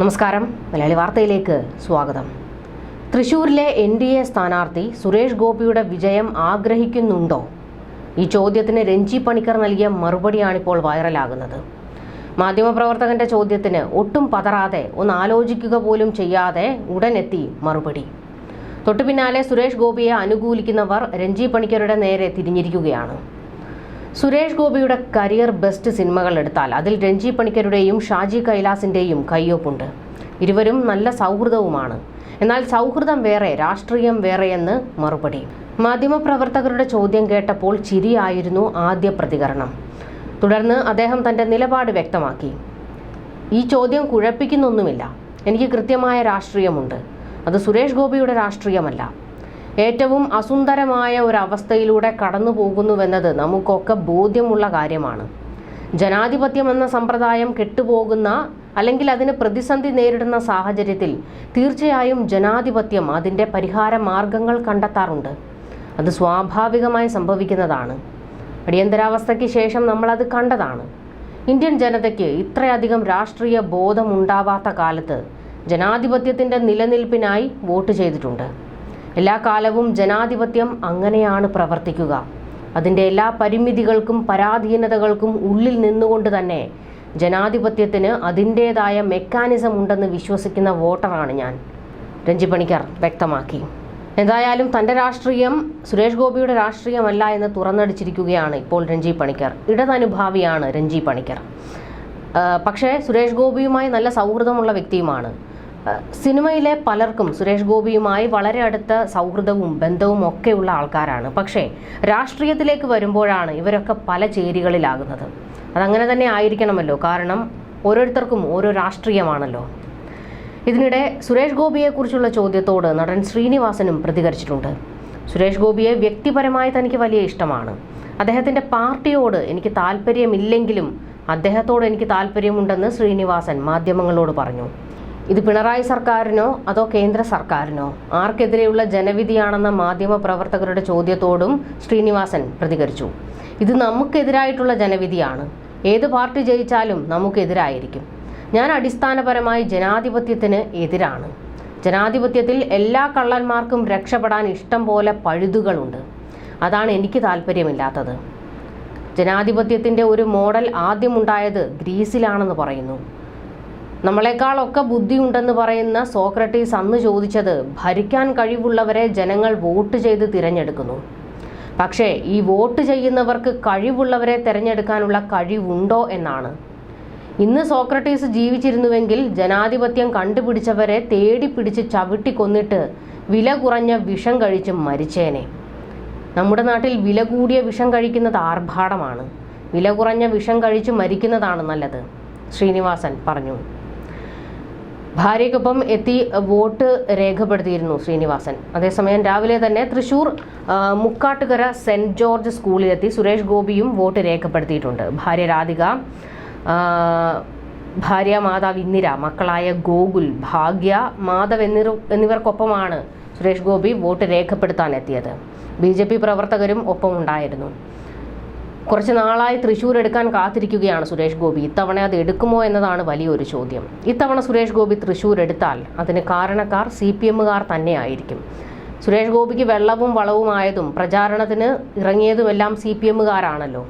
നമസ്കാരം. മലയാളി വാർത്തയിലേക്ക് സ്വാഗതം. തൃശൂരിലെ എൻ ഡി എ സ്ഥാനാർത്ഥി സുരേഷ് ഗോപിയുടെ വിജയം ആഗ്രഹിക്കുന്നുണ്ടോ? ഈ ചോദ്യത്തിന് രഞ്ജി പണിക്കർ നൽകിയ മറുപടിയാണിപ്പോൾ വൈറലാകുന്നത്. മാധ്യമപ്രവർത്തകന്റെ ചോദ്യത്തിന് ഒട്ടും പതറാതെ ഒന്ന് ആലോചിക്കുക പോലും ചെയ്യാതെ ഉടനെത്തി മറുപടി. തൊട്ടു പിന്നാലെ സുരേഷ് ഗോപിയെ അനുകൂലിക്കുന്നവർ രഞ്ജി പണിക്കരുടെ നേരെ തിരിഞ്ഞിരിക്കുകയാണ്. സുരേഷ് ഗോപിയുടെ കരിയർ ബെസ്റ്റ് സിനിമകൾ എടുത്താൽ അതിൽ രഞ്ജി പണിക്കരുടെയും ഷാജി കൈലാസിന്റെയും കയ്യൊപ്പുണ്ട്. ഇരുവരും നല്ല സൗഹൃദവുമാണ്. എന്നാൽ സൗഹൃദം വേറെ രാഷ്ട്രീയം വേറെയെന്ന് മറുപടി. മാധ്യമപ്രവർത്തകരുടെ ചോദ്യം കേട്ടപ്പോൾ ചിരിയായിരുന്നു ആദ്യ പ്രതികരണം. തുടർന്ന് അദ്ദേഹം തന്റെ നിലപാട് വ്യക്തമാക്കി. ഈ ചോദ്യം കുഴപ്പിക്കുന്നൊന്നുമില്ല. എനിക്ക് കൃത്യമായ രാഷ്ട്രീയമുണ്ട്. അത് സുരേഷ് ഗോപിയുടെ രാഷ്ട്രീയമല്ല. ഏറ്റവും അസുന്ദരമായ ഒരു അവസ്ഥയിലൂടെ കടന്നു പോകുന്നുവെന്നത് നമുക്കൊക്കെ ബോധ്യമുള്ള കാര്യമാണ്. ജനാധിപത്യം എന്ന സമ്പ്രദായം കെട്ടുപോകുന്ന അല്ലെങ്കിൽ അതിന് പ്രതിസന്ധി നേരിടുന്ന സാഹചര്യത്തിൽ തീർച്ചയായും ജനാധിപത്യം അതിന്റെ പരിഹാര മാർഗങ്ങൾ കണ്ടെത്താറുണ്ട്. അത് സ്വാഭാവികമായി സംഭവിക്കുന്നതാണ്. അടിയന്തരാവസ്ഥയ്ക്ക് ശേഷം നമ്മളത് കണ്ടതാണ്. ഇന്ത്യൻ ജനതയ്ക്ക് ഇത്രയധികം രാഷ്ട്രീയ ബോധമുണ്ടാവാത്ത കാലത്ത് ജനാധിപത്യത്തിന്റെ നിലനിൽപ്പിനായി വോട്ട് ചെയ്തിട്ടുണ്ട്. എല്ലാ കാലവും ജനാധിപത്യം അങ്ങനെയാണ് പ്രവർത്തിക്കുക. അതിന്റെ എല്ലാ പരിമിതികൾക്കും പരാധീനതകൾക്കും ഉള്ളിൽ നിന്നുകൊണ്ട് തന്നെ ജനാധിപത്യത്തിന് അതിന്റേതായ മെക്കാനിസം ഉണ്ടെന്ന് വിശ്വസിക്കുന്ന വോട്ടറാണ് ഞാൻ. രഞ്ജി പണിക്കർ വ്യക്തമാക്കി. എന്തായാലും തന്റെ രാഷ്ട്രീയം സുരേഷ് ഗോപിയുടെ രാഷ്ട്രീയമല്ല എന്ന് തുറന്നടിച്ചിരിക്കുകയാണ് ഇപ്പോൾ രഞ്ജി പണിക്കർ. ഇടതനുഭാവിയാണ് രഞ്ജി പണിക്കർ. പക്ഷേ സുരേഷ് ഗോപിയുമായി നല്ല സൗഹൃദമുള്ള വ്യക്തിയുമാണ്. സിനിമയിലെ പലർക്കും സുരേഷ് ഗോപിയുമായി വളരെ അടുത്ത സൗഹൃദവും ബന്ധവും ഒക്കെയുള്ള ആൾക്കാരാണ്. പക്ഷേ രാഷ്ട്രീയത്തിലേക്ക് വരുമ്പോഴാണ് ഇവരൊക്കെ പല ചേരികളിലാകുന്നത്. അതങ്ങനെ തന്നെ ആയിരിക്കണമല്ലോ. കാരണം ഓരോരുത്തർക്കും ഓരോ രാഷ്ട്രീയമാണല്ലോ. ഇതിനിടെ സുരേഷ് ഗോപിയെക്കുറിച്ചുള്ള ചോദ്യത്തോട് നടൻ ശ്രീനിവാസനും പ്രതികരിച്ചിട്ടുണ്ട്. സുരേഷ് ഗോപിയെ വ്യക്തിപരമായി തനിക്ക് വലിയ ഇഷ്ടമാണ്. അദ്ദേഹത്തിന്റെ പാർട്ടിയോട് എനിക്ക് താല്പര്യമില്ലെങ്കിലും അദ്ദേഹത്തോട് എനിക്ക് താല്പര്യമുണ്ടെന്ന് ശ്രീനിവാസൻ മാധ്യമങ്ങളോട് പറഞ്ഞു. ഇത് പിണറായി സർക്കാരിനോ അതോ കേന്ദ്ര സർക്കാരിനോ? ആർക്കെതിരെയുള്ള ജനവിധിയാണെന്ന മാധ്യമ പ്രവർത്തകരുടെ ചോദ്യത്തോടും ശ്രീനിവാസൻ പ്രതികരിച്ചു. ഇത് നമുക്കെതിരായിട്ടുള്ള ജനവിധിയാണ്. ഏത് പാർട്ടി ജയിച്ചാലും നമുക്കെതിരായിരിക്കും. ഞാൻ അടിസ്ഥാനപരമായി ജനാധിപത്യത്തിന് എതിരാണ്. ജനാധിപത്യത്തിൽ എല്ലാ കള്ളന്മാർക്കും രക്ഷപ്പെടാൻ ഇഷ്ടം പോലെ പഴുതുകളുണ്ട്. അതാണ് എനിക്ക് താല്പര്യമില്ലാത്തത്. ജനാധിപത്യത്തിന്റെ ഒരു മോഡൽ ആദ്യമുണ്ടായത് ഗ്രീസിലാണെന്ന് പറയുന്നു. നമ്മളെക്കാളൊക്കെ ബുദ്ധിയുണ്ടെന്ന് പറയുന്ന സോക്രട്ടീസ് അന്ന് ചോദിച്ചത് ഭരിക്കാൻ കഴിവുള്ളവരെ ജനങ്ങൾ വോട്ട് ചെയ്ത് തിരഞ്ഞെടുക്കുന്നു. പക്ഷേ ഈ വോട്ട് ചെയ്യുന്നവർക്ക് കഴിവുള്ളവരെ തിരഞ്ഞെടുക്കാനുള്ള കഴിവുണ്ടോ എന്നാണ്. ഇന്ന് സോക്രട്ടീസ് ജീവിച്ചിരുന്നുവെങ്കിൽ ജനാധിപത്യം കണ്ടുപിടിച്ചവരെ തേടി പിടിച്ച് ചവിട്ടി കൊന്നിട്ട് വില കുറഞ്ഞ വിഷം കഴിച്ച് മരിച്ചേനെ. നമ്മുടെ നാട്ടിൽ വില കൂടിയ വിഷം കഴിക്കുന്നത് ആർഭാടമാണ്. വില കുറഞ്ഞ വിഷം കഴിച്ച് മരിക്കുന്നതാണ് നല്ലത്. ശ്രീനിവാസൻ പറഞ്ഞു. ഭാര്യയ്ക്കൊപ്പം എത്തി വോട്ട് രേഖപ്പെടുത്തിയിരുന്നു ശ്രീനിവാസൻ. അതേസമയം രാവിലെ തന്നെ തൃശൂർ മുക്കാട്ടുകര സെന്റ് ജോർജ് സ്കൂളിലെത്തി സുരേഷ് ഗോപിയും വോട്ട് രേഖപ്പെടുത്തിയിട്ടുണ്ട്. ഭാര്യ രാധിക ഭാര്യ മാതാവ് ഇന്ദിര മക്കളായ ഗോകുൽ ഭാഗ്യ മാധവ് എന്നിവർ എന്നിവർക്കൊപ്പമാണ് സുരേഷ് ഗോപി വോട്ട് രേഖപ്പെടുത്താൻ എത്തിയത്. ബി ജെ പി പ്രവർത്തകരും ഒപ്പമുണ്ടായിരുന്നു. കുറച്ച് നാളായി തൃശ്ശൂർ എടുക്കാൻ കാത്തിരിക്കുകയാണ് സുരേഷ് ഗോപി. ഇത്തവണ അത് എടുക്കുമോ എന്നതാണ് വലിയൊരു ചോദ്യം. ഇത്തവണ സുരേഷ് ഗോപി തൃശ്ശൂർ എടുത്താൽ അതിന് കാരണക്കാർ സി പി എമ്മുകാർ തന്നെയായിരിക്കും. സുരേഷ് ഗോപിക്ക് വെള്ളവും വളവുമായതും പ്രചാരണത്തിന് ഇറങ്ങിയതുമെല്ലാം സി പി എമ്മുകാരാണല്ലോ.